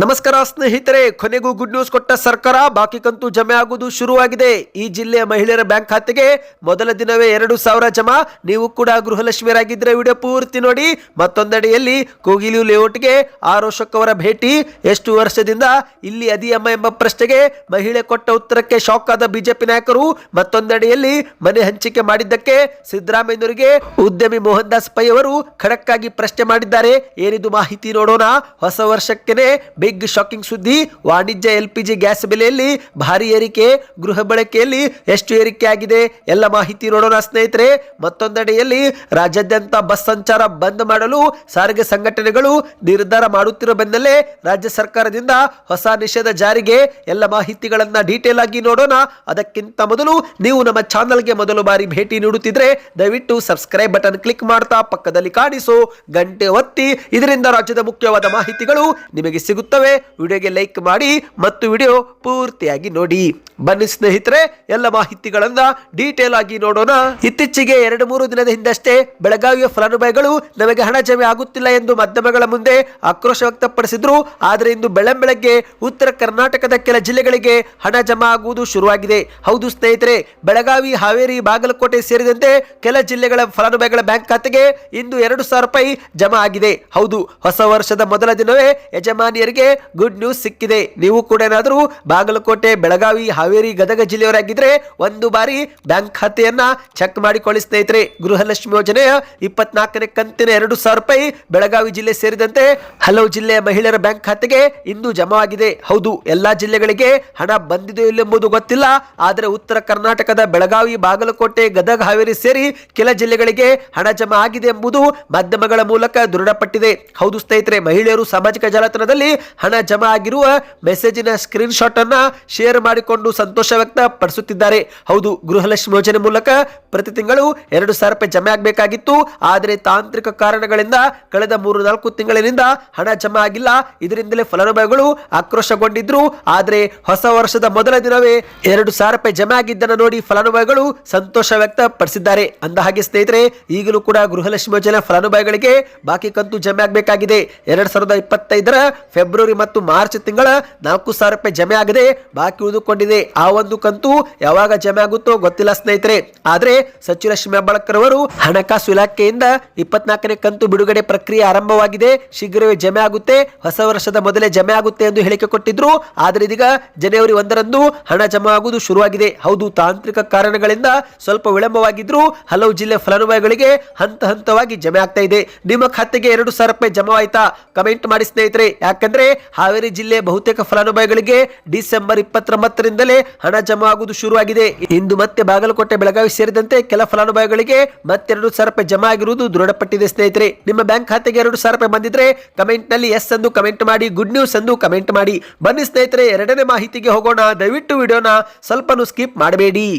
ನಮಸ್ಕಾರ ಸ್ನೇಹಿತರೆ, ಕೊನೆಗೂ ಗುಡ್ ನ್ಯೂಸ್ ಕೊಟ್ಟ ಸರ್ಕಾರ, ಬಾಕಿ ಕಂತು ಜಮೆ ಆಗುವುದು ಶುರುವಾಗಿದೆ. ಈ ಜಿಲ್ಲೆಯ ಮಹಿಳೆಯರ ಬ್ಯಾಂಕ್ ಖಾತೆಗೆ ಮೊದಲ ದಿನವೇ ಎರಡು ಸಾವಿರ ಜಮಾ. ನೀವು ಕೂಡ ಗೃಹಲಕ್ಷ್ಮಿಯರಾಗಿದ್ದರೆ ವಿಡಿಯೋ ಪೂರ್ತಿ ನೋಡಿ. ಮತ್ತೊಂದೆಡೆಯಲ್ಲಿ ಕೋಗಿಲು ಲೇಔಟ್ಗೆ ಆರ್ ಅಶೋಕ್ ಅವರ ಭೇಟಿ. ಎಷ್ಟು ವರ್ಷದಿಂದ ಇಲ್ಲಿ ಅದಿಯಮ್ಮ ಎಂಬ ಪ್ರಶ್ನೆಗೆ ಮಹಿಳೆ ಕೊಟ್ಟ ಉತ್ತರಕ್ಕೆ ಶಾಕ್ ಆದ ಬಿಜೆಪಿ ನಾಯಕರು. ಮತ್ತೊಂದೆಡೆಯಲ್ಲಿ ಮನೆ ಹಂಚಿಕೆ ಮಾಡಿದ್ದಕ್ಕೆ ಸಿದ್ದರಾಮಯ್ಯನವರಿಗೆ ಉದ್ಯಮಿ ಮೋಹನ್ ದಾಸ್ ಪೈ ಅವರು ಖಡಕ್ಕಾಗಿ ಪ್ರಶ್ನೆ ಮಾಡಿದ್ದಾರೆ. ಏನಿದು ಮಾಹಿತಿ ನೋಡೋಣ. ಹೊಸ ವರ್ಷಕ್ಕೇನೆ ಬಿಗ್ ಶಾಕಿಂಗ್ ಸುದ್ದಿ, ವಾಣಿಜ್ಯ ಎಲ್ ಪಿ ಜಿ ಗ್ಯಾಸ್ ಬೆಲೆಯಲ್ಲಿ ಭಾರಿ ಏರಿಕೆ, ಗೃಹ ಬಳಕೆಯಲ್ಲಿ ಎಷ್ಟು ಏರಿಕೆ ಆಗಿದೆ ಎಲ್ಲ ಮಾಹಿತಿ ನೋಡೋಣ ಸ್ನೇಹಿತರೆ. ಮತ್ತೊಂದೆಡೆಯಲ್ಲಿ ರಾಜ್ಯಾದ್ಯಂತ ಬಸ್ ಸಂಚಾರ ಬಂದ್ ಮಾಡಲು ಸಾರಿಗೆ ಸಂಘಟನೆಗಳು ನಿರ್ಧಾರ ಮಾಡುತ್ತಿರುವ ಬೆನ್ನಲ್ಲೇ ರಾಜ್ಯ ಸರ್ಕಾರದಿಂದ ಹೊಸ ನಿಷೇಧ ಜಾರಿಗೆ ಎಲ್ಲ ಮಾಹಿತಿಗಳನ್ನ ಡೀಟೇಲ್ ಆಗಿ ನೋಡೋಣ. ಅದಕ್ಕಿಂತ ಮೊದಲು ನೀವು ನಮ್ಮ ಚಾನಲ್ಗೆ ಮೊದಲು ಬಾರಿ ಭೇಟಿ ನೀಡುತ್ತಿದ್ರೆ ದಯವಿಟ್ಟು ಸಬ್ಸ್ಕ್ರೈಬ್ ಬಟನ್ ಕ್ಲಿಕ್ ಮಾಡ್ತಾ ಪಕ್ಕದಲ್ಲಿ ಕಾಣಿಸು. ಗಂಟೆ ಒತ್ತಿ. ಇದರಿಂದ ರಾಜ್ಯದ ಮುಖ್ಯವಾದ ಮಾಹಿತಿಗಳು ನಿಮಗೆ ಸಿಗುತ್ತವೆ ವಿಡಿಯೋಗೆ ಲೈಕ್ ಮಾಡಿ ಮತ್ತು ವಿಡಿಯೋ ಪೂರ್ತಿಯಾಗಿ ನೋಡಿ. ಬನ್ನಿ ಸ್ನೇಹಿತರೆ, ಎಲ್ಲ ಮಾಹಿತಿಗಳನ್ನ ಡೀಟೇಲ್ ಆಗಿ ನೋಡೋಣ. ಇತ್ತೀಚೆಗೆ ಎರಡು ಮೂರು ದಿನದ ಹಿಂದಷ್ಟೇ ಬೆಳಗಾವಿಯ ಫಲಾನುಭವಿಗಳು ನಮಗೆ ಹಣ ಜಮೆ ಆಗುತ್ತಿಲ್ಲ ಎಂದು ಮಾಧ್ಯಮಗಳ ಮುಂದೆ ಆಕ್ರೋಶ ವ್ಯಕ್ತಪಡಿಸಿದ್ರು. ಆದರೆ ಇಂದು ಬೆಳಂಬೆಳಗ್ಗೆ ಉತ್ತರ ಕರ್ನಾಟಕದ ಕೆಲ ಜಿಲ್ಲೆಗಳಿಗೆ ಹಣ ಜಮಾ ಆಗುವುದು ಶುರುವಾಗಿದೆ. ಹೌದು ಸ್ನೇಹಿತರೆ, ಬೆಳಗಾವಿ, ಹಾವೇರಿ, ಬಾಗಲಕೋಟೆ ಸೇರಿದಂತೆ ಕೆಲ ಜಿಲ್ಲೆಗಳ ಫಲಾನುಭವಿಗಳ ಬ್ಯಾಂಕ್ ಖಾತೆಗೆ ಇಂದು ಎರಡು ಸಾವಿರ ರೂಪಾಯಿ ಜಮಾ ಆಗಿದೆ. ಹೌದು, ಹೊಸ ವರ್ಷದ ಮೊದಲ ದಿನವೇ ಯಜಮಾನಿಯರಿಗೆ ಗುಡ್ ನ್ಯೂಸ್ ಸಿಕ್ಕಿದೆ. ನೀವು ಕೂಡ ಏನಾದರೂ ಬಾಗಲಕೋಟೆ, ಬೆಳಗಾವಿ, ಹಾವೇರಿ, ಗದಗ ಜಿಲ್ಲೆಯವರಾಗಿದ್ರೆ ಒಂದು ಬಾರಿ ಬ್ಯಾಂಕ್ ಖಾತೆಯನ್ನ ಚೆಕ್ ಮಾಡಿಕೊಳ್ಳಿ ಸ್ನೇಹಿತರೆ. ಗೃಹಲಕ್ಷ್ಮಿ ಯೋಜನೆಯ ಇಪ್ಪತ್ನಾಲ್ಕನೇ ಕಂತಿನ ಎರಡು ಸಾವಿರ ರೂಪಾಯಿ ಬೆಳಗಾವಿ ಜಿಲ್ಲೆ ಸೇರಿದಂತೆ ಹಲವು ಜಿಲ್ಲೆಯ ಮಹಿಳೆಯರ ಬ್ಯಾಂಕ್ ಖಾತೆಗೆ ಇಂದು ಜಮಾವಾಗಿದೆ. ಹೌದು, ಎಲ್ಲಾ ಜಿಲ್ಲೆಗಳಿಗೆ ಹಣ ಬಂದಿದೆಯೋ ಇಲ್ಲೆಂಬುದು ಗೊತ್ತಿಲ್ಲ. ಆದರೆ ಉತ್ತರ ಕರ್ನಾಟಕದ ಬೆಳಗಾವಿ, ಬಾಗಲಕೋಟೆ, ಗದಗ, ಹಾವೇರಿ ಸೇರಿ ಕೆಲ ಜಿಲ್ಲೆಗಳಿಗೆ ಹಣ ಜಮಾ ಆಗಿದೆ ಎಂಬುದು ಮಾಧ್ಯಮಗಳ ಮೂಲಕ ದೃಢಪಟ್ಟಿದೆ. ಹೌದು ಸ್ನೇಹಿತರೆ, ಮಹಿಳೆಯರು ಸಾಮಾಜಿಕ ಜಾಲತಾಣದಲ್ಲಿ ಹಣ ಜಮಾ ಆಗಿರುವ ಮೆಸೇಜಿನ ಸ್ಕ್ರೀನ್ ಶಾಟ್ ಅನ್ನ ಶೇರ್ ಮಾಡಿಕೊಂಡು ಸಂತೋಷ ವ್ಯಕ್ತಪಡಿಸುತ್ತಿದ್ದಾರೆ. ಹೌದು, ಗೃಹಲಕ್ಷ್ಮಿ ಯೋಜನೆ ಮೂಲಕ ಪ್ರತಿ ತಿಂಗಳು ಎರಡು ಸಾವಿರ ರೂಪಾಯಿ ಜಮೆ ಆಗಬೇಕಾಗಿತ್ತು. ಆದರೆ ತಾಂತ್ರಿಕ ಕಾರಣಗಳಿಂದ ಕಳೆದ ಮೂರು, ನಾಲ್ಕು ತಿಂಗಳಿನಿಂದ ಹಣ ಜಮಾ ಆಗಿಲ್ಲ. ಇದರಿಂದಲೇ ಫಲಾನುಭವಿಗಳು ಆಕ್ರೋಶಗೊಂಡಿದ್ರು. ಆದರೆ ಹೊಸ ವರ್ಷದ ಮೊದಲ ದಿನವೇ ಎರಡು ಸಾವಿರ ರೂಪಾಯಿ ಜಮೆ ಆಗಿದ್ದನ್ನು ನೋಡಿ ಫಲಾನುಭವಿಗಳು ಸಂತೋಷ ವ್ಯಕ್ತಪಡಿಸಿದ್ದಾರೆ. ಅಂದ ಹಾಗೆ ಸ್ನೇಹಿತರೆ, ಈಗಲೂ ಕೂಡ ಗೃಹಲಕ್ಷ್ಮಿ ಯೋಜನೆ ಫಲಾನುಭವಿಗಳಿಗೆ ಬಾಕಿ ಕಂತು ಜಮೆ ಆಗಬೇಕಾಗಿದೆ. ಎರಡ್ ಸಾವಿರದ ಇಪ್ಪತ್ತೈದರ ಫೆಬ್ರವರಿ ಮತ್ತು ಮಾರ್ಚ್ ತಿಂಗಳ ನಾಲ್ಕು ಸಾವಿರ ರೂಪಾಯಿ ಜಮೆ ಆಗದೆ, ಬಾಕಿ ಉಳಿದುಕೊಂಡಿದೆ. ಆ ಒಂದು ಕಂತು ಯಾವಾಗ ಜಮೆ ಆಗುತ್ತೋ ಗೊತ್ತಿಲ್ಲ ಸ್ನೇಹಿತರೆ. ಆದ್ರೆ ಸಚಿವ ಲಕ್ಷ್ಮಿ ಹೆಬ್ಬಾಳ್ಕರ್ ಅವರು ಹಣಕಾಸು ಇಲಾಖೆಯಿಂದ ಇಪ್ಪತ್ನಾಲ್ಕನೇ ಕಂತು ಬಿಡುಗಡೆ ಪ್ರಕ್ರಿಯೆ ಆರಂಭವಾಗಿದೆ. ಶೀಘ್ರವೇ ಜಮೆ ಆಗುತ್ತೆ. ಹೊಸ ವರ್ಷದ ಮೊದಲೇ ಜಮೆ ಆಗುತ್ತೆ ಎಂದು ಹೇಳಿಕೆ ಕೊಟ್ಟಿದ್ರು. ಆದರೆ ಇದೀಗ ಜನವರಿ ಒಂದರಂದು ಹಣ ಜಮಾ ಆಗುವುದು ಶುರುವಾಗಿದೆ. ಹೌದು, ತಾಂತ್ರಿಕ ಕಾರಣಗಳಿಂದ ಸ್ವಲ್ಪ ವಿಳಂಬವಾಗಿದ್ರು ಹಲವು ಜಿಲ್ಲೆ ಫಲಾನುಭವಿಗಳಿಗೆ ಹಂತ ಹಂತವಾಗಿ ಜಮೆ ಆಗ್ತಾ ಇದೆ. ನಿಮ್ಮ ಖಾತೆಗೆ ಎರಡು ಸಾವಿರ ರೂಪಾಯಿ ಜಮಾ ಆಯ್ತಾ? ಕಮೆಂಟ್ ಮಾಡಿ ಸ್ನೇಹಿತರೆ. ಯಾಕಂದ್ರೆ ಹಾವೇರಿ ಜಿಲ್ಲೆ ಬಹುತೇಕ ಫಲಾನುಭವಿಗಳಿಗೆ ಡಿಸೆಂಬರ್ ಇಪ್ಪತ್ತೊಂಬತ್ತರಿಂದಲೇ ಹಣ ಜಮಾ ಆಗುವುದು ಶುರುವಾಗಿದೆ. ಇಂದು ಮತ್ತೆ ಬಾಗಲಕೋಟೆ, ಬೆಳಗಾವಿ ಸೇರಿದಂತೆ ಕೆಲ ಫಲಾನುಭವಿಗಳಿಗೆ ಮತ್ತೆರಡು ಸಾವಿರ ರೂಪಾಯಿ ಜಮಾ ಆಗಿರುವುದು ದೃಢಪಟ್ಟಿದೆ ಸ್ನೇಹಿತರೆ. ನಿಮ್ಮ ಬ್ಯಾಂಕ್ ಖಾತೆಗೆ ಎರಡು ಸಾವಿರ ರೂಪಾಯಿ ಬಂದಿದ್ರೆ ಕಮೆಂಟ್ನಲ್ಲಿ ಎಸ್ ಎಂದು ಕಮೆಂಟ್ ಮಾಡಿ, ಗುಡ್ ನ್ಯೂಸ್ ಎಂದು ಕಮೆಂಟ್ ಮಾಡಿ. ಬನ್ನಿ ಸ್ನೇಹಿತರೆ, ಎರಡನೇ ಮಾಹಿತಿಗೆ ಹೋಗೋಣ. ದಯವಿಟ್ಟು ವಿಡಿಯೋನ ಸ್ವಲ್ಪನೂ ಸ್ಕಿಪ್ ಮಾಡಬೇಡಿ.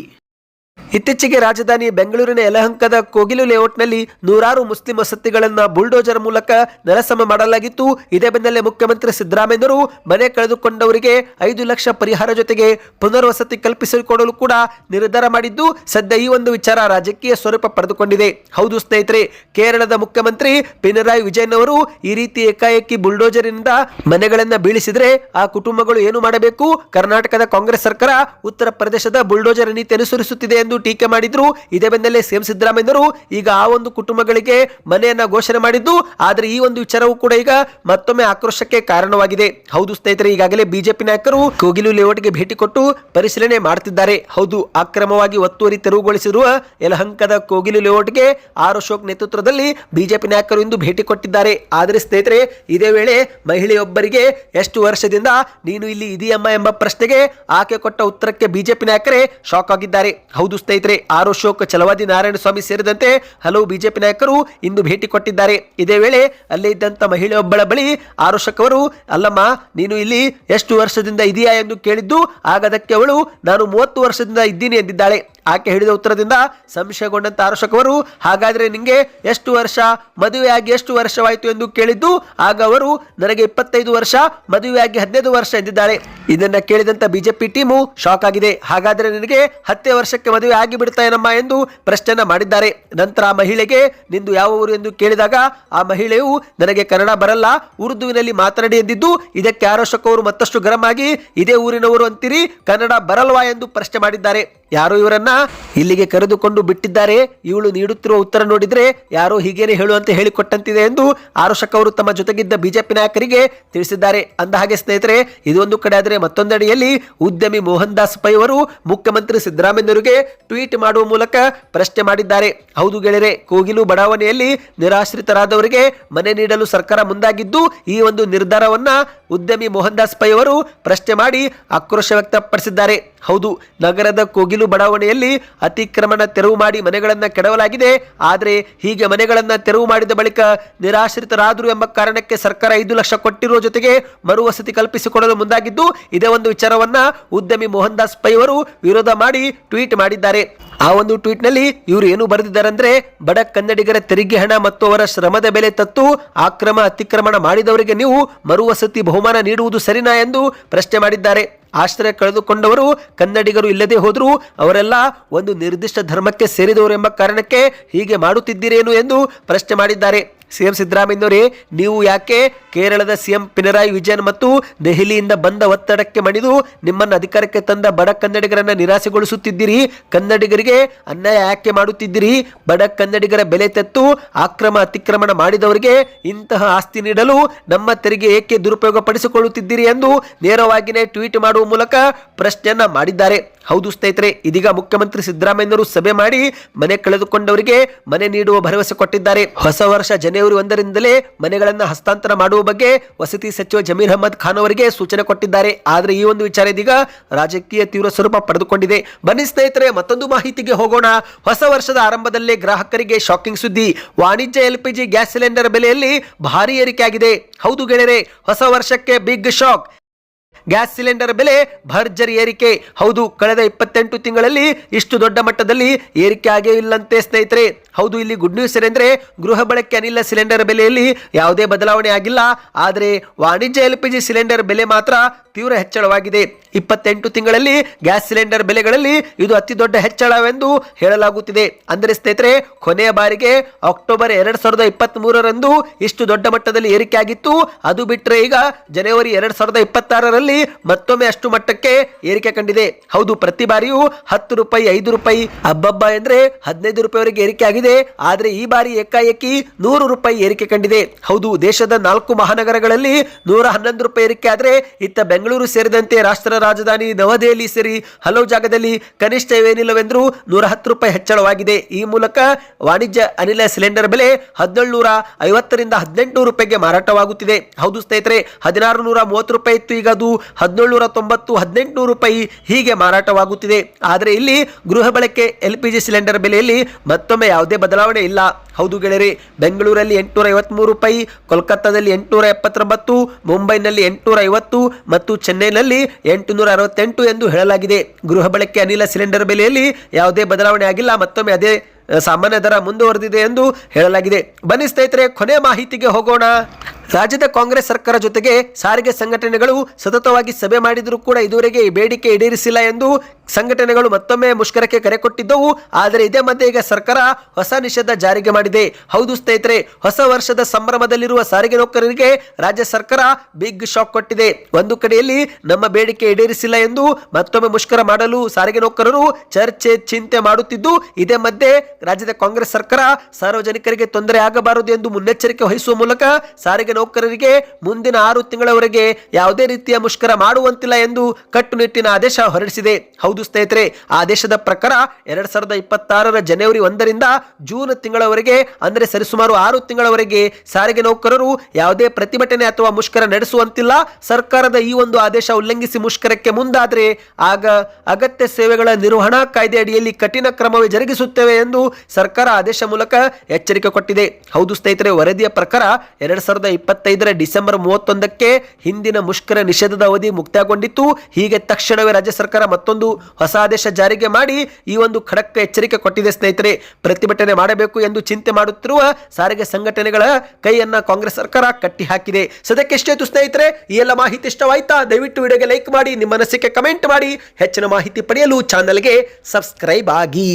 ಇತ್ತೀಚೆಗೆ ರಾಜಧಾನಿ ಬೆಂಗಳೂರಿನ ಯಲಹಂಕದ ಕೋಗಿಲು ಲೇಔಟ್ನಲ್ಲಿ ನೂರಾರು ಮುಸ್ಲಿಂ ವಸತಿಗಳನ್ನ ಬುಲ್ಡೋಜರ್ ಮೂಲಕ ನೆಲಸಮ ಮಾಡಲಾಗಿತ್ತು. ಇದೇ ಬೆನ್ನಲ್ಲೇ ಮುಖ್ಯಮಂತ್ರಿ ಸಿದ್ದರಾಮಯ್ಯರು ಮನೆ ಕಳೆದುಕೊಂಡವರಿಗೆ ಐದು ಲಕ್ಷ ಪರಿಹಾರ ಜೊತೆಗೆ ಪುನರ್ವಸತಿ ಕಲ್ಪಿಸಿಕೊಡಲು ಕೂಡ ನಿರ್ಧಾರ ಮಾಡಿದ್ದು, ಸದ್ಯ ಈ ಒಂದು ವಿಚಾರ ರಾಜಕೀಯ ಸ್ವರೂಪ ಪಡೆದುಕೊಂಡಿದೆ. ಹೌದು ಸ್ನೇಹಿತರೆ, ಕೇರಳದ ಮುಖ್ಯಮಂತ್ರಿ ಪಿನರಾಯಿ ವಿಜಯನ್ ಅವರು ಈ ರೀತಿ ಏಕಾಏಕಿ ಬುಲ್ಡೋಜರ್ನಿಂದ ಮನೆಗಳನ್ನು ಬೀಳಿಸಿದರೆ ಆ ಕುಟುಂಬಗಳು ಏನು ಮಾಡಬೇಕು? ಕರ್ನಾಟಕದ ಕಾಂಗ್ರೆಸ್ ಸರ್ಕಾರ ಉತ್ತರ ಪ್ರದೇಶದ ಬುಲ್ಡೋಜರ್ ನೀತಿ ಅನುಸರಿಸುತ್ತಿದೆ ಎಂದು ಟೀಕೆ ಮಾಡಿದ್ರು. ಇದೇ ಬೆನ್ನಲ್ಲೇ ಸಿಎಂ ಸಿದ್ದರಾಮಯ್ಯರು ಈಗ ಆ ಒಂದು ಕುಟುಂಬಗಳಿಗೆ ಮನೆಯನ್ನ ಘೋಷಣೆ ಮಾಡಿದ್ದು. ಆದರೆ ಈ ಒಂದು ವಿಚಾರವೂ ಕೂಡ ಈಗ ಮತ್ತೊಮ್ಮೆ ಆಕ್ರೋಶಕ್ಕೆ ಕಾರಣವಾಗಿದೆ. ಹೌದು ಸ್ನೇಹಿತರೆ, ಈಗಾಗಲೇ ಬಿಜೆಪಿ ನಾಯಕರು ಕೋಗಿಲು ಲೇಔಟ್ಗೆ ಭೇಟಿ ಕೊಟ್ಟು ಪರಿಶೀಲನೆ ಮಾಡುತ್ತಿದ್ದಾರೆ ಹೌದು, ಅಕ್ರಮವಾಗಿ ಒತ್ತುವರಿ ತೆರವುಗೊಳಿಸಿರುವ ಯಲಹಂಕದ ಕೋಗಿಲು ಲೇಔಟ್ಗೆ ಆರ್ ಅಶೋಕ್ ನೇತೃತ್ವದಲ್ಲಿ ಬಿಜೆಪಿ ನಾಯಕರು ಇಂದು ಭೇಟಿ ಕೊಟ್ಟಿದ್ದಾರೆ. ಆದರೆ ಸ್ನೇಹಿತರೆ, ಇದೇ ವೇಳೆ ಮಹಿಳೆಯೊಬ್ಬರಿಗೆ ಎಷ್ಟು ವರ್ಷದಿಂದ ನೀನು ಇಲ್ಲಿ ಇದೆಯಮ್ಮ ಎಂಬ ಪ್ರಶ್ನೆಗೆ ಆಕೆ ಕೊಟ್ಟ ಉತ್ತರಕ್ಕೆ ಬಿಜೆಪಿ ನಾಯಕರೇ ಶಾಕ್ ಆಗಿದ್ದಾರೆ. ಹೌದು ಸ್ನೇಹಿತರೆ, ಆರ್ ಅಶೋಕ್ ಚಲವಾದಿ ನಾರಾಯಣ ಸ್ವಾಮಿ ಸೇರಿದಂತೆ ಹಲವು ಬಿಜೆಪಿ ನಾಯಕರು ಇಂದು ಭೇಟಿ ಕೊಟ್ಟಿದ್ದಾರೆ. ಇದೇ ವೇಳೆ ಅಲ್ಲೇ ಇದ್ದಂತ ಮಹಿಳೆಯೊಬ್ಬಳ ಬಳಿ ಆರ್ ಅಶೋಕ್ ಅವರು ಅಲ್ಲಮ್ಮ, ನೀನು ಇಲ್ಲಿ ಎಷ್ಟು ವರ್ಷದಿಂದ ಇದೆಯಾ? ಎಂದು ಕೇಳಿದ್ದು. ಆಗ ಅದಕ್ಕೆ ಅವಳು, ನಾನು ಮೂವತ್ತು ವರ್ಷದಿಂದ ಇದ್ದೀನಿ ಎಂದಿದ್ದಾಳೆ. ಆಕೆ ಹೇಳಿದ ಉತ್ತರದಿಂದ ಸಂಶಯಗೊಂಡಂತ ಆರೋಶಕವರು ಹಾಗಾದ್ರೆ ನಿಮಗೆ ಎಷ್ಟು ವರ್ಷ? ಮದುವೆಯಾಗಿ ಎಷ್ಟು ವರ್ಷವಾಯಿತು ಎಂದು ಕೇಳಿದ್ದು, ಆಗ ಅವರು, ನನಗೆ ಇಪ್ಪತ್ತೈದು ವರ್ಷ, ಮದುವೆಯಾಗಿ ಹದಿನೈದು ವರ್ಷ ಎಂದಿದ್ದಾರೆ. ಇದನ್ನ ಕೇಳಿದಂತ ಬಿಜೆಪಿ ಟೀಮು ಶಾಕ್ ಆಗಿದೆ. ಹಾಗಾದ್ರೆ ನಿನಗೆ ಹತ್ತೇ ವರ್ಷಕ್ಕೆ ಮದುವೆ ಆಗಿ ಬಿಡ್ತಾಯೇನಮ್ಮ ಎಂದು ಪ್ರಶ್ನೆಯನ್ನ ಮಾಡಿದ್ದಾರೆ. ನಂತರ ಆ ಮಹಿಳೆಗೆ, ನಿಂದು ಯಾವ ಊರು ಎಂದು ಕೇಳಿದಾಗ, ಆ ಮಹಿಳೆಯು, ನನಗೆ ಕನ್ನಡ ಬರಲ್ಲ, ಉರ್ದುವಿನಲ್ಲಿ ಮಾತನಾಡಿ ಎಂದಿದ್ದು, ಇದಕ್ಕೆ ಆರೋಷಕವರು ಮತ್ತಷ್ಟು ಗರಂ ಆಗಿ, ಇದೇ ಊರಿನವರು ಅಂತೀರಿ, ಕನ್ನಡ ಬರಲ್ವಾ ಎಂದು ಪ್ರಶ್ನೆ ಮಾಡಿದ್ದಾರೆ. ಯಾರೋ ಇವರನ್ನ ಇಲ್ಲಿಗೆ ಕರೆದುಕೊಂಡು ಬಿಟ್ಟಿದ್ದಾರೆ? ಇವಳು ನೀಡುತ್ತಿರುವ ಉತ್ತರ ನೋಡಿದ್ರೆ ಯಾರೋ ಹೀಗೇನೆ ಹೇಳುವಂತೆ ಹೇಳಿಕೊಟ್ಟಂತಿದೆ ಎಂದು ಆರುಷಕ್ ಅವರು ತಮ್ಮ ಜೊತೆಗಿದ್ದ ಬಿಜೆಪಿ ನಾಯಕರಿಗೆ ತಿಳಿಸಿದ್ದಾರೆ. ಅಂದ ಹಾಗೆ ಸ್ನೇಹಿತರೆ, ಇದೊಂದು ಕಡೆ ಆದರೆ ಮತ್ತೊಂದೆಡೆಯಲ್ಲಿ ಉದ್ಯಮಿ ಮೋಹನ್ ದಾಸ್ ಪೈ ಅವರು ಮುಖ್ಯಮಂತ್ರಿ ಸಿದ್ದರಾಮಯ್ಯನವರಿಗೆ ಟ್ವೀಟ್ ಮಾಡುವ ಮೂಲಕ ಪ್ರಶ್ನೆ ಮಾಡಿದ್ದಾರೆ. ಹೌದು ಗೆಳೆಯರೆ, ಕೋಗಿಲು ಬಡಾವಣೆಯಲ್ಲಿ ನಿರಾಶ್ರಿತರಾದವರಿಗೆ ಮನೆ ನೀಡಲು ಸರ್ಕಾರ ಮುಂದಾಗಿದ್ದು ಈ ಒಂದು ನಿರ್ಧಾರವನ್ನ ಉದ್ಯಮಿ ಮೋಹನ್ ದಾಸ್ ಪೈ ಅವರು ಪ್ರಶ್ನೆ ಮಾಡಿ ಆಕ್ರೋಶ ವ್ಯಕ್ತಪಡಿಸಿದ್ದಾರೆ. ಹೌದು, ನಗರದ ಕೋಗಿಲು ಬಡಾವಣೆಯಲ್ಲಿ ಅತಿಕ್ರಮಣ ತೆರವು ಮಾಡಿ ಮನೆಗಳನ್ನ ಕೆಡವಲಾಗಿದೆ. ಆದರೆ ಹೀಗೆ ಮನೆಗಳನ್ನು ತೆರವು ಮಾಡಿದ ಬಳಿಕ ನಿರಾಶ್ರಿತರಾದರು ಎಂಬ ಕಾರಣಕ್ಕೆ ಸರ್ಕಾರ ಐದು ಲಕ್ಷ ಕೊಟ್ಟಿರುವ ಜೊತೆಗೆ ಮರುವಸತಿ ಕಲ್ಪಿಸಿಕೊಡಲು ಮುಂದಾಗಿದ್ದು, ಇದೇ ಒಂದು ವಿಚಾರವನ್ನ ಉದ್ಯಮಿ ಮೋಹನ್ ದಾಸ್ ಪೈ ಅವರು ವಿರೋಧ ಮಾಡಿ ಟ್ವೀಟ್ ಮಾಡಿದ್ದಾರೆ. ಆ ಒಂದು ಟ್ವೀಟ್ನಲ್ಲಿ ಇವರು ಏನು ಬರೆದಿದ್ದಾರೆ ಅಂದ್ರೆ ಬಡ ಕನ್ನಡಿಗರ ತೆರಿಗೆ ಹಣ ಮತ್ತು ಅವರ ಶ್ರಮದ ಬೆಲೆ ತತ್ತು ಆಕ್ರಮ ಅತಿಕ್ರಮಣ ಮಾಡಿದವರಿಗೆ ನೀವು ಮರುವಸತಿ ಬಹುಮಾನ ನೀಡುವುದು ಸರಿನಾ ಎಂದು ಪ್ರಶ್ನೆ ಮಾಡಿದ್ದಾರೆ. ಆಶ್ರಯ ಕಳೆದುಕೊಂಡವರು, ಕನ್ನಡಿಗರು ಇಲ್ಲದೆ ಹೋದರೂ ಅವರೆಲ್ಲ ಒಂದು ನಿರ್ದಿಷ್ಟ ಧರ್ಮಕ್ಕೆ ಸೇರಿದವರು ಎಂಬ ಕಾರಣಕ್ಕೆ ಹೀಗೆ ಮಾಡುತ್ತಿದ್ದೀರೇನು ಎಂದು ಪ್ರಶ್ನೆ ಮಾಡಿದ್ದಾರೆ. ಸಿಎಂ ಸಿದ್ದರಾಮಯ್ಯವರೇ ನೀವು ಯಾಕೆ ಕೇರಳದ ಸಿಎಂ ಪಿನರಾಯಿ ವಿಜಯನ್ ಮತ್ತು ದೆಹಲಿಯಿಂದ ಬಂದ ಒತ್ತಡಕ್ಕೆ ಮಣಿದು ನಿಮ್ಮನ್ನು ಅಧಿಕಾರಕ್ಕೆ ತಂದ ಬಡ ಕನ್ನಡಿಗರನ್ನು ನಿರಾಸೆಗೊಳಿಸುತ್ತಿದ್ದೀರಿ. ಕನ್ನಡಿಗರಿಗೆ ಅನ್ಯಾಯ ಯಾಕೆ ಮಾಡುತ್ತಿದ್ದೀರಿ? ಬಡ ಕನ್ನಡಿಗರ ಬೆಲೆ ತೆತ್ತು ಆಕ್ರಮ ಅತಿಕ್ರಮಣ ಮಾಡಿದವರಿಗೆ ಇಂತಹ ಆಸ್ತಿ ನೀಡಲು ನಮ್ಮ ತೆರಿಗೆ ಏಕೆ ದುರುಪಯೋಗ ಪಡಿಸಿಕೊಳ್ಳುತ್ತಿದ್ದೀರಿ ಎಂದು ನೇರವಾಗಿಯೇ ಟ್ವೀಟ್ ಮಾಡುವ ಮೂಲಕ ಪ್ರಶ್ನೆಯನ್ನ ಮಾಡಿದ್ದಾರೆ. ಹೌದು ಸ್ನೇಹಿತರೆ, ಇದೀಗ ಮುಖ್ಯಮಂತ್ರಿ ಸಿದ್ದರಾಮಯ್ಯನವರು ಸಭೆ ಮಾಡಿ ಮನೆ ಕಳೆದುಕೊಂಡವರಿಗೆ ಮನೆ ನೀಡುವ ಭರವಸೆ ಕೊಟ್ಟಿದ್ದಾರೆ. ಹೊಸ ವರ್ಷ ಜನವರಿ ಒಂದರಿಂದಲೇ ಮನೆಗಳನ್ನು ಹಸ್ತಾಂತರ ಮಾಡುವ ಬಗ್ಗೆ ವಸತಿ ಸಚಿವ ಜಮೀರ್ ಅಹಮದ್ ಖಾನ್ ಅವರಿಗೆ ಸೂಚನೆ ಕೊಟ್ಟಿದ್ದಾರೆ. ಆದರೆ ಈ ಒಂದು ವಿಚಾರ ಇದೀಗ ರಾಜಕೀಯ ತೀವ್ರ ಸ್ವರೂಪ ಪಡೆದುಕೊಂಡಿದೆ. ಬನ್ನಿ ಸ್ನೇಹಿತರೆ, ಮತ್ತೊಂದು ಮಾಹಿತಿಗೆ ಹೋಗೋಣ. ಹೊಸ ವರ್ಷದ ಆರಂಭದಲ್ಲೇ ಗ್ರಾಹಕರಿಗೆ ಶಾಕಿಂಗ್ ಸುದ್ದಿ. ವಾಣಿಜ್ಯ ಎಲ್ಪಿಜಿ ಗ್ಯಾಸ್ ಸಿಲಿಂಡರ್ ಬೆಲೆಯಲ್ಲಿ ಭಾರಿ ಏರಿಕೆಯಾಗಿದೆ. ಹೌದು ಗೆಳೆಯರೆ, ಹೊಸ ವರ್ಷಕ್ಕೆ ಬಿಗ್ ಶಾಕ್. ಗ್ಯಾಸ್ ಸಿಲಿಂಡರ್ ಬೆಲೆ ಭರ್ಜರಿ ಏರಿಕೆ. ಹೌದು, ಕಳೆದ ಇಪ್ಪತ್ತೆಂಟು ತಿಂಗಳಲ್ಲಿ ಇಷ್ಟು ದೊಡ್ಡ ಮಟ್ಟದಲ್ಲಿ ಏರಿಕೆ ಆಗೇ ಇಲ್ಲಂತೆ ಸ್ನೇಹಿತರೆ. ಹೌದು, ಇಲ್ಲಿ ಗುಡ್ ನ್ಯೂಸ್ ಏನಂದ್ರೆ ಗೃಹ ಬಳಕೆ ಅನಿಲ ಸಿಲಿಂಡರ್ ಬೆಲೆಯಲ್ಲಿ ಯಾವುದೇ ಬದಲಾವಣೆ ಆಗಿಲ್ಲ. ಆದರೆ ವಾಣಿಜ್ಯ ಎಲ್ ಪಿ ಜಿ ಸಿಲಿಂಡರ್ ಬೆಲೆ ಮಾತ್ರ ತೀವ್ರ ಹೆಚ್ಚಳವಾಗಿದೆ. ಇಪ್ಪತ್ತೆಂಟು ತಿಂಗಳಲ್ಲಿ ಗ್ಯಾಸ್ ಸಿಲಿಂಡರ್ ಬೆಲೆಗಳಲ್ಲಿ ಇದು ಅತಿ ದೊಡ್ಡ ಹೆಚ್ಚಳವೆಂದು ಹೇಳಲಾಗುತ್ತಿದೆ. ಅಂದರೆ ಸ್ನೇಹಿತರೆ, ಕೊನೆಯ ಬಾರಿಗೆ ಅಕ್ಟೋಬರ್ ಎರಡು ಸಾವಿರದ ಇಪ್ಪತ್ತ್ ಮೂರರಂದು ಇಷ್ಟು ದೊಡ್ಡ ಮಟ್ಟದಲ್ಲಿ ಏರಿಕೆ ಆಗಿತ್ತು. ಅದು ಬಿಟ್ಟರೆ ಈಗ ಜನವರಿ ಎರಡು ಸಾವಿರದ ಇಪ್ಪತ್ತಾರರಲ್ಲಿ ಮತ್ತೊಮ್ಮೆ ಅಷ್ಟು ಮಟ್ಟಕ್ಕೆ ಏರಿಕೆ ಕಂಡಿದೆ. ಹೌದು, ಪ್ರತಿ ಬಾರಿಯೂ ಹತ್ತು ರೂಪಾಯಿ, ಐದು ರೂಪಾಯಿ ಹಬ್ಬಬ್ಬ ಎಂದರೆ ಹದಿನೈದು ರೂಪಾಯಿವರೆಗೆ ಏರಿಕೆ ಆಗಿದೆ ಆದರೆ ಈ ಬಾರಿ ಏಕಾಏಕಿ ನೂರು ರೂಪಾಯಿ ಏರಿಕೆ ಕಂಡಿದೆ. ಹೌದು, ದೇಶದ ನಾಲ್ಕು ಮಹಾನಗರಗಳಲ್ಲಿ ನೂರ ಹನ್ನೊಂದು ರೂಪಾಯಿ ಏರಿಕೆ ಆದರೆ ಇತ್ತ ಬೆಂಗಳೂರು ಸೇರಿದಂತೆ ರಾಷ್ಟ್ರ ರಾಜಧಾನಿ ನವದೆಹಲಿ ಸೇರಿ ಹಲವು ಜಾಗದಲ್ಲಿ ಕನಿಷ್ಠ ಏನಿಲ್ಲವೆಂದರೂ ನೂರ ಹತ್ತು ರೂಪಾಯಿ ಹೆಚ್ಚಳವಾಗಿದೆ. ಈ ಮೂಲಕ ವಾಣಿಜ್ಯ ಅನಿಲ ಸಿಲಿಂಡರ್ ಬೆಲೆ ಹದಿನೇಳುನೂರ ಐವತ್ತರಿಂದ ಹದಿನೆಂಟು ರೂಪಾಯಿಗೆ ಮಾರಾಟವಾಗುತ್ತಿದೆ. ಹೌದು ಸ್ನೇಹಿತರೆ, ಹದಿನಾರು ನೂರ ಮೂವತ್ತು ರೂಪಾಯಿ ಇತ್ತು, ಈಗ ಅದು ಹದಿನೇಳು ನೂರ ತೊಂಬತ್ತು, ಹದಿನೆಂಟು ರೂಪಾಯಿ ಹೀಗೆ ಮಾರಾಟವಾಗುತ್ತಿದೆ. ಆದರೆ ಇಲ್ಲಿ ಗೃಹ ಬಳಕೆ ಎಲ್ ಪಿ ಜಿ ಸಿಲಿಂಡರ್ ಬೆಲೆಯಲ್ಲಿ ಮತ್ತೊಮ್ಮೆ ಯಾವುದೇ ಬದಲಾವಣೆ ಇಲ್ಲ. ಹೌದು ಗೆಳೆಯರಿ, ಬೆಂಗಳೂರಲ್ಲಿ ಎಂಟುನೂರ ಐವತ್ಮೂರು ರೂಪಾಯಿ, ಕೋಲ್ಕತ್ತಾದಲ್ಲಿ ಎಂಟುನೂರ ಎಪ್ಪತ್ತೊಂಬತ್ತು ಮುಂಬೈನಲ್ಲಿ ಎಂಟುನೂರ ಐವತ್ತು ಮತ್ತು ಚೆನ್ನೈನಲ್ಲಿ ಎಂಟುನೂರ ಅರವತ್ತೆಂಟು ಎಂದು ಹೇಳಲಾಗಿದೆ. ಗೃಹ ಬಳಕೆ ಅನಿಲ ಸಿಲಿಂಡರ್ ಬೆಲೆಯಲ್ಲಿ ಯಾವುದೇ ಬದಲಾವಣೆ ಆಗಿಲ್ಲ. ಮತ್ತೊಮ್ಮೆ ಅದೇ ಸಾಮಾನ್ಯ ದರ ಮುಂದುವರೆದಿದೆ ಎಂದು ಹೇಳಲಾಗಿದೆ. ಬನ್ನಿ ಸ್ನೇಹಿತರೆ ಕೊನೆ ಮಾಹಿತಿಗೆ ಹೋಗೋಣ. ರಾಜ್ಯದ ಕಾಂಗ್ರೆಸ್ ಸರ್ಕಾರ ಜೊತೆಗೆ ಸಾರಿಗೆ ಸಂಘಟನೆಗಳು ಸತತವಾಗಿ ಸಭೆ ಮಾಡಿದರೂ ಕೂಡ ಇದುವರೆಗೆ ಈ ಬೇಡಿಕೆ ಈಡೇರಿಸಿಲ್ಲ ಎಂದು ಸಂಘಟನೆಗಳು ಮತ್ತೊಮ್ಮೆ ಮುಷ್ಕರಕ್ಕೆ ಕರೆ ಕೊಟ್ಟಿದ್ದವು. ಆದರೆ ಇದೇ ಮಧ್ಯೆ ಈಗ ಸರ್ಕಾರ ಹೊಸ ನಿಷೇಧ ಜಾರಿಗೆ ಮಾಡಿದೆ. ಹೌದು ಸ್ನೇಹಿತರೆ, ಹೊಸ ವರ್ಷದ ಸಂಭ್ರಮದಲ್ಲಿರುವ ಸಾರಿಗೆ ನೌಕರರಿಗೆ ರಾಜ್ಯ ಸರ್ಕಾರ ಬಿಗ್ ಶಾಕ್ ಕೊಟ್ಟಿದೆ. ಒಂದು ಕಡೆಯಲ್ಲಿ ನಮ್ಮ ಬೇಡಿಕೆ ಈಡೇರಿಸಿಲ್ಲ ಎಂದು ಮತ್ತೊಮ್ಮೆ ಮುಷ್ಕರ ಮಾಡಲು ಸಾರಿಗೆ ನೌಕರರು ಚರ್ಚೆ, ಚಿಂತೆ ಮಾಡುತ್ತಿದ್ದು, ಇದೇ ಮಧ್ಯೆ ರಾಜ್ಯದ ಕಾಂಗ್ರೆಸ್ ಸರ್ಕಾರ ಸಾರ್ವಜನಿಕರಿಗೆ ತೊಂದರೆ ಆಗಬಾರದು ಎಂದು ಮುನ್ನೆಚ್ಚರಿಕೆ ವಹಿಸುವ ಮೂಲಕ ಸಾರಿಗೆ ನೌಕರರಿಗೆ ಮುಂದಿನ ಆರು ತಿಂಗಳವರೆಗೆ ಯಾವುದೇ ರೀತಿಯ ಮುಷ್ಕರ ಮಾಡುವಂತಿಲ್ಲ ಎಂದು ಕಟ್ಟುನಿಟ್ಟಿನ ಆದೇಶ ಹೊರಡಿಸಿದೆ. ಹೌದು ಸ್ನೇಹಿತರೆ ಆದೇಶದ ಪ್ರಕಾರ ಎರಡ್ ಸಾವಿರದ ಇಪ್ಪತ್ತಾರರ ಜನವರಿ ಒಂದರಿಂದ ಜೂನ್ ತಿಂಗಳವರೆಗೆ, ಅಂದರೆ ಸರಿಸುಮಾರು ಆರು ತಿಂಗಳವರೆಗೆ ಸಾರಿಗೆ ನೌಕರರು ಯಾವುದೇ ಪ್ರತಿಭಟನೆ ಅಥವಾ ಮುಷ್ಕರ ನಡೆಸುವಂತಿಲ್ಲ. ಸರ್ಕಾರದ ಈ ಒಂದು ಆದೇಶ ಉಲ್ಲಂಘಿಸಿ ಮುಷ್ಕರಕ್ಕೆ ಮುಂದಾದರೆ ಆಗ ಅಗತ್ಯ ಸೇವೆಗಳ ನಿರ್ವಹಣಾ ಕಾಯ್ದೆ ಅಡಿಯಲ್ಲಿ ಕಠಿಣ ಕ್ರಮವೇ ಜರುಗಿಸುತ್ತೇವೆ ಎಂದು ಸರ್ಕಾರ ಆದೇಶ ಮೂಲಕ ಎಚ್ಚರಿಕೆ ಕೊಟ್ಟಿದೆ. ಹೌದು ಸ್ನೇಹಿತರೆ, ವರದಿಯ ಪ್ರಕಾರ ಎರಡ್ ಸಾವಿರದ ಇಪ್ಪತ್ತೈದರ ಡಿಸೆಂಬರ್ ಮೂವತ್ತೊಂದಕ್ಕೆ ಹಿಂದಿನ ಮುಷ್ಕರ ನಿಷೇಧದ ಅವಧಿ ಮುಕ್ತಾಯಗೊಂಡಿತ್ತು. ಹೀಗೆ ತಕ್ಷಣವೇ ರಾಜ್ಯ ಸರ್ಕಾರ ಮತ್ತೊಂದು ಹೊಸ ಆದೇಶ ಜಾರಿಗೆ ಮಾಡಿ ಈ ಒಂದು ಖಡಕ್ ಎಚ್ಚರಿಕೆ ಕೊಟ್ಟಿದೆ ಸ್ನೇಹಿತರೆ. ಪ್ರತಿಭಟನೆ ಮಾಡಬೇಕು ಎಂದು ಚಿಂತೆ ಮಾಡುತ್ತಿರುವ ಸಾರಿಗೆ ಸಂಘಟನೆಗಳ ಕೈಯನ್ನ ಕಾಂಗ್ರೆಸ್ ಸರ್ಕಾರ ಕಟ್ಟಿ ಹಾಕಿದೆ ಸದ್ಯಕ್ಕೆ ಎಷ್ಟೇತು ಸ್ನೇಹಿತರೆ. ಈ ಎಲ್ಲ ಮಾಹಿತಿ ಇಷ್ಟವಾಯ್ತಾ? ದಯವಿಟ್ಟು ವಿಡಿಯೋಗೆ ಲೈಕ್ ಮಾಡಿ, ನಿಮ್ಮ ಅನಿಸಿಕೆ ಕಮೆಂಟ್ ಮಾಡಿ. ಹೆಚ್ಚಿನ ಮಾಹಿತಿ ಪಡೆಯಲು ಚಾನಲ್ಗೆ ಸಬ್ಸ್ಕ್ರೈಬ್ ಆಗಿ.